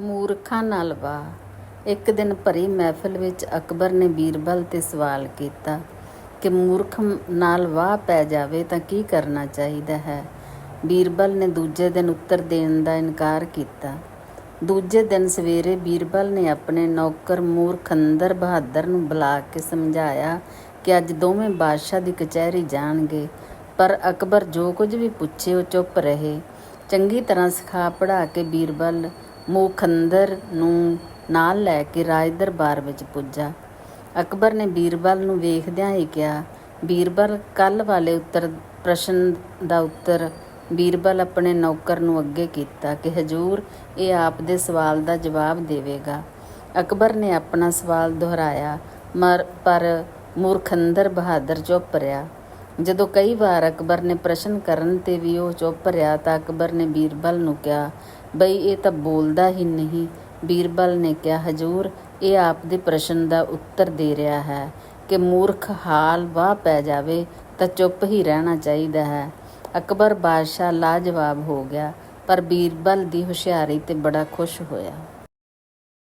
ਮੂਰਖਾਂ ਨਾਲ ਵਾਹ। ਇੱਕ ਦਿਨ ਭਰੀ ਮਹਿਫਿਲ ਵਿੱਚ ਅਕਬਰ ਨੇ ਬੀਰਬਲ ਤੇ ਸਵਾਲ ਕੀਤਾ ਕਿ ਮੂਰਖ ਨਾਲ ਵਾਹ ਪੈ ਜਾਵੇ ਤਾਂ ਕੀ ਕਰਨਾ ਚਾਹੀਦਾ ਹੈ? ਬੀਰਬਲ ਨੇ ਦੂਜੇ ਦਿਨ ਉੱਤਰ ਦੇਣ ਦਾ ਇਨਕਾਰ ਕੀਤਾ। ਦੂਜੇ ਦਿਨ ਸਵੇਰੇ ਬੀਰਬਲ ਨੇ ਆਪਣੇ ਨੌਕਰ ਮੂਰਖੰਦਰ ਬਹਾਦਰ ਨੂੰ ਬੁਲਾ ਕੇ ਸਮਝਾਇਆ ਕਿ ਅੱਜ ਦੋਵੇਂ ਬਾਦਸ਼ਾਹ ਦੀ ਕਚਹਿਰੀ ਜਾਣਗੇ, ਪਰ ਅਕਬਰ ਜੋ ਕੁਝ ਵੀ ਪੁੱਛੇ ਉਹ ਚੁੱਪ ਰਹੇ। ਚੰਗੀ ਤਰ੍ਹਾਂ ਸਿਖਾ ਪੜਾ ਕੇ ਬੀਰਬਲ ਮੂਖੰਦਰ ਨੂੰ ਨਾਲ ਲੈ ਕੇ ਰਾਜ ਦਰਬਾਰ ਵਿੱਚ ਪੁੱਜਾ। ਅਕਬਰ ਨੇ ਬੀਰਬਲ ਨੂੰ ਵੇਖਦਿਆਂ ਹੀ ਕਿਹਾ, ਬੀਰਬਲ ਕੱਲ ਵਾਲੇ ਉੱਤਰ ਪ੍ਰਸ਼ਨ ਦਾ ਉੱਤਰ ਬੀਰਬਲ ਆਪਣੇ ਨੌਕਰ ਨੂੰ ਅੱਗੇ ਕੀਤਾ ਕਿ ਹਜੂਰ ਇਹ ਆਪ ਦੇ ਸਵਾਲ ਦਾ ਜਵਾਬ ਦੇਵੇਗਾ। ਅਕਬਰ ਨੇ ਆਪਣਾ ਸਵਾਲ ਦੁਹਰਾਇਆ, ਮਰ, ਪਰ ਮੂਰਖੰਦਰ ਬਹਾਦਰ ਚੁੱਪ ਰਿਹਾ। ਜਦੋਂ ਕਈ ਵਾਰ ਅਕਬਰ ਨੇ ਪ੍ਰਸ਼ਨ ਕਰਨ ਤੇ ਵੀ ਉਹ ਚੁੱਪ ਰਿਹਾ ਤਾਂ ਅਕਬਰ ਨੇ ਬੀਰਬਲ ਨੂੰ ਕਿਹਾ ਬਈ ਇਹ ਤਾਂ ਬੋਲਦਾ ਹੀ ਨਹੀਂ। ਬੀਰਬਲ ਨੇ ਕਿਹਾ, ਹਜੂਰ, ਇਹ ਆਪ ਦੇ ਪ੍ਰਸ਼ਨ ਦਾ ਉੱਤਰ ਦੇ ਰਿਹਾ ਹੈ ਕਿ ਮੂਰਖ ਹਾਲ ਵਾਹ ਪੈ ਜਾਵੇ ਤਾਂ ਚੁੱਪ ਹੀ ਰਹਿਣਾ ਚਾਹੀਦਾ ਹੈ। ਅਕਬਰ ਬਾਦਸ਼ਾਹ ਲਾਜਵਾਬ ਹੋ ਗਿਆ, ਪਰ ਬੀਰਬਲ ਦੀ ਹੁਸ਼ਿਆਰੀ ਤੇ ਬੜਾ ਖੁਸ਼ ਹੋਇਆ।